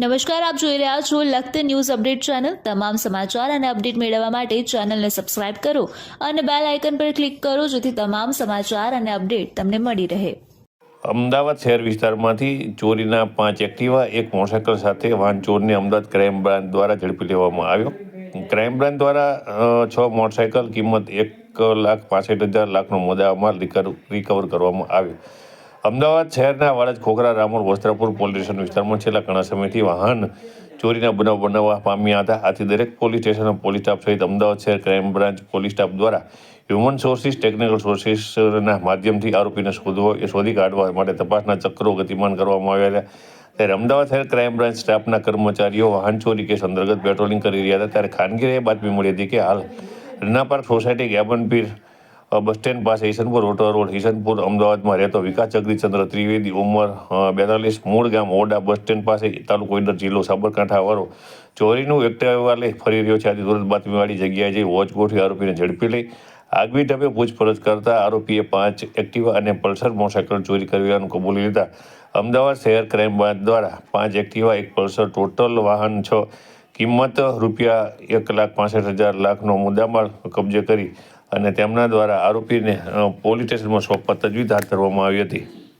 નમસ્કાર, આપ જોઈ રહ્યા છો લખત ન્યૂઝ અપડેટ ચેનલ. તમામ સમાચાર અને અપડેટ મેળવવા માટે ચેનલને સબસ્ક્રાઇબ કરો અને બેલ આઇકન પર ક્લિક કરો, જેથી તમામ સમાચાર અને અપડેટ તમને મળી રહે. અમદાવાદ શહેર વિસ્તારમાંથી ચોરીના પાંચ એક્ટિવા, એક મોટરસાયકલ સાથે વાહન ચોરને અમદાવાદ ક્રાઇમ બ્રાન્ચ દ્વારા ઝડપી લેવામાં આવ્યો. ક્રાઇમ બ્રાન્ચ દ્વારા છ મોટરસાયકલ કિંમત એક લાખ પાસઠ હજાર લાખનો મુદ્દામાલ રિકવર કરવામાં આવ્યો. અમદાવાદ શહેરના વાડજ ખોખરા રામોલ વસ્ત્રાપુર પોલીસ સ્ટેશન વિસ્તારમાં છેલ્લા ઘણા સમયથી વાહન ચોરીના બનાવ બનાવવા પામ્યા હતા. આથી દરેક પોલીસ સ્ટેશનના પોલીસ સ્ટાફ સહિત અમદાવાદ શહેર ક્રાઇમ બ્રાન્ચ પોલીસ સ્ટાફ દ્વારા હ્યુમન સોર્સિસ ટેકનિકલ સોર્સિસના માધ્યમથી આરોપીને શોધવો એ શોધી કાઢવા માટે તપાસના ચક્રો ગતિમાન કરવામાં આવ્યા હતા. ત્યારે અમદાવાદ શહેર ક્રાઇમ બ્રાન્ચ સ્ટાફના કર્મચારીઓ વાહન ચોરી કેસ અંતર્ગત પેટ્રોલિંગ કરી રહ્યા હતા. ત્યારે ખાનગીએ બાતમી મળી હતી કે હાલ રીના પાર્ક સોસાયટી ગેબન અ, બસ સ્ટેન્ડ પાસે ઈશનપુર ઓટો રોડ ઈશનપુર અમદાવાદમાં રહેતો વિકાસ જગદીશચંદ્ર ત્રિવેદી ઉંમર બેતાલીસ, મૂળ ગામ ઓડા બસ સ્ટેન્ડ પાસે, તાલુકો ઇન્દર જિલ્લો સાબરકાંઠાવાળો. ચોરીનું એક્ટિવા લઈ ફરી રહ્યો છે. આથી તુરંત બાતમીવાળી જગ્યાએ જઈ વોચ ગોઠવી આરોપીને ઝડપી લઈ. આગવી ઢબે પૂછપરછ કરતા આરોપીએ પાંચ એક્ટિવા અને પલ્સર મોટરસાયકલ ચોરી કરવાનું કબૂલી લીધા. અમદાવાદ શહેર ક્રાઇમ બ્રાન્ચ દ્વારા પાંચ એક્ટિવા, એક પલ્સર, ટોટલ વાહન છ, કિંમત રૂપિયા એક લાખ પાસઠ હજાર લાખનો મુદ્દામાલ કબજે કરી અને તેમના દ્વારા આરોપીને પોલીસ સ્ટેશનમાં સોંપવા તજવીજ હાથ ધરવામાં આવી હતી.